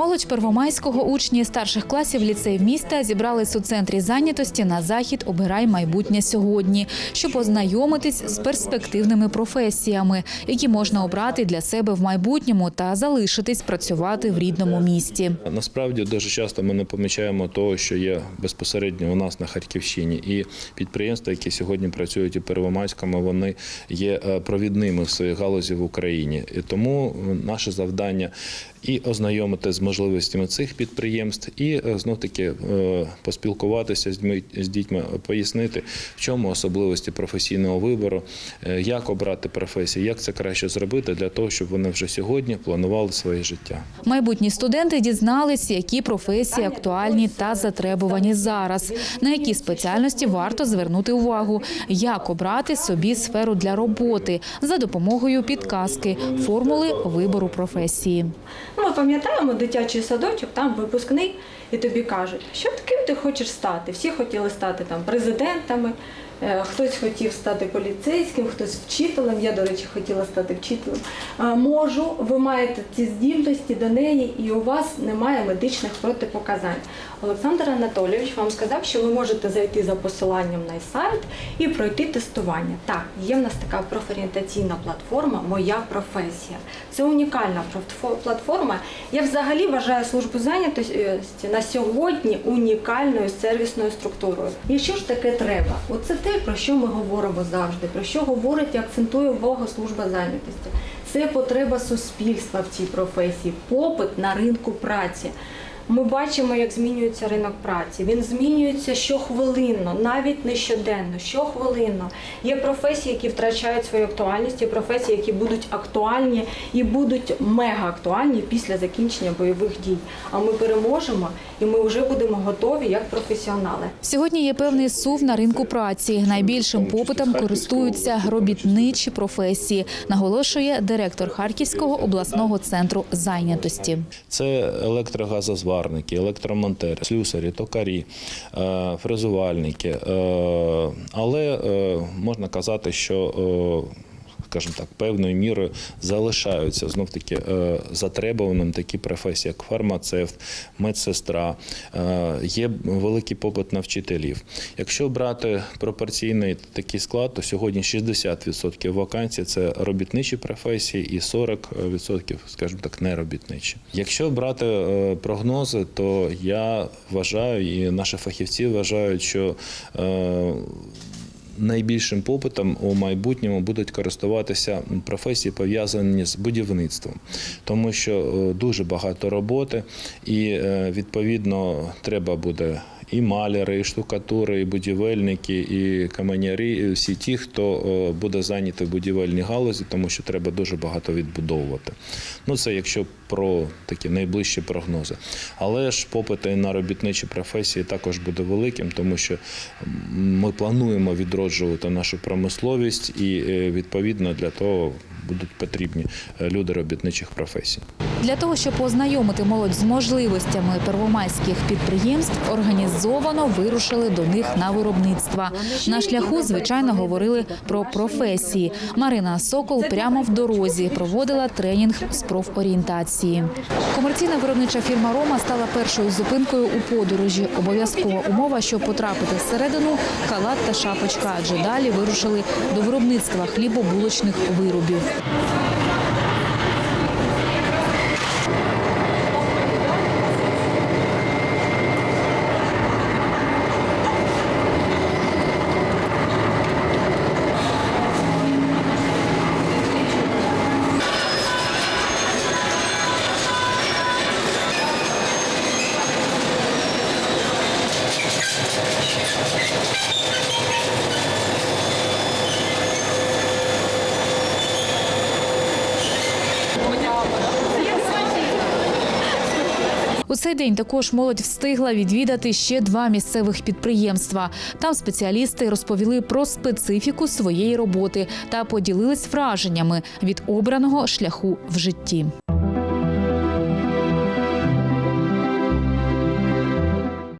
Молодь Первомайського учні старших класів ліцеїв міста зібрались у центрі зайнятості на захід Обирай майбутнє сьогодні, щоб ознайомитись з перспективними професіями, які можна обрати для себе в майбутньому та залишитись працювати в рідному місті. Насправді дуже часто ми не помічаємо того, що є безпосередньо у нас на Харківщині. І підприємства, які сьогодні працюють у Первомайському, вони є е, провідними в своїй галузі в Україні. І тому наше завдання і ознайомити з можливостями цих підприємств, і знов таки поспілкуватися з дітьми, пояснити, в чому особливості професійного вибору, е, як обрати професію, як це краще зробити для того, щоб вони вже сьогодні планували своє життя. Майбутні студенти дізнались, які професії актуальні та затребувані зараз, на які спеціальності варто звернути увагу, як обрати собі сферу для роботи за допомогою підказки, формули вибору професії. Ну, Ми пам'ятаємо дитячий садочок, там випускний, і тобі кажуть, що таким ти хочеш стати. Всі хотіли стати там президентами, хтось хотів стати поліцейським, хтось вчителем. Я, до речі, хотіла стати вчителем. Можу, ви маєте ці здібності до неї, і у вас немає медичних протипоказань. Олександр Анатолійович вам сказав, що ви можете зайти за посиланням на сайт і пройти тестування. Так, є в нас така профорієнтаційна платформа Моя професія. Це унікальна платформа. Я взагалі вважаю службу зайнятості на сьогодні унікальною сервісною структурою. І що ж таке треба? Оце те, про що ми говоримо завжди, про що говорить і акцентує увагу служба зайнятості. Це потреба суспільства в цій професії, попит на ринку праці. Ми бачимо, як змінюється ринок праці. Він змінюється щохвилинно, навіть не щоденно, щохвилинно. Є професії, які втрачають свою актуальність, є професії, які будуть актуальні і будуть мега актуальні після закінчення бойових дій. А ми переможемо і ми вже будемо готові як професіонали. Сьогодні є певний сув на ринку праці. Найбільшим попитом користуються робітничі професії, наголошує директор Харківського обласного центру зайнятості. Це електрогазозварники, електромонтери, слюсарі, токарі, е, фрезувальники. Е, Але е, можна казати, що скажімо так, певною мірою залишаються знов таки е, затребуваним такі професії, як фармацевт, медсестра. Е, Є великий попит на вчителів. Якщо брати пропорційний такий склад, то сьогодні 60% вакансій це робітничі професії і 40%, скажімо так, неробітничі. Якщо брати е, прогнози, то я вважаю, і наші фахівці вважають, що найбільшим попитом у майбутньому будуть користуватися професії, пов'язані з будівництвом, тому що е, дуже багато роботи, і е, відповідно треба буде. І маляри, і штукатури, і будівельники, і каменярі, і всі ті, хто е, буде зайнятий в будівельній галузі, тому що треба дуже багато відбудовувати. Ну це якщо про такі найближчі прогнози. Але ж попит на робітничі професії також буде великим, тому що ми плануємо відроджувати нашу промисловість, і е, відповідно для того будуть потрібні е, люди робітничих професій. Для того, щоб ознайомити молодь з можливостями первомайських підприємств, організовано вирушили до них на виробництва. На шляху, звичайно, говорили про професії. Марина Сокол прямо в дорозі проводила тренінг з профорієнтації. Комерційна виробнича фірма Рома стала першою зупинкою у подорожі. Обов'язкова умова, щоб потрапити всередину – калат та шапочка, адже далі вирушили до виробництва хлібобулочних виробів. У цей день також молодь встигла відвідати ще два місцевих підприємства. Там спеціалісти розповіли про специфіку своєї роботи та поділились враженнями від обраного шляху в житті.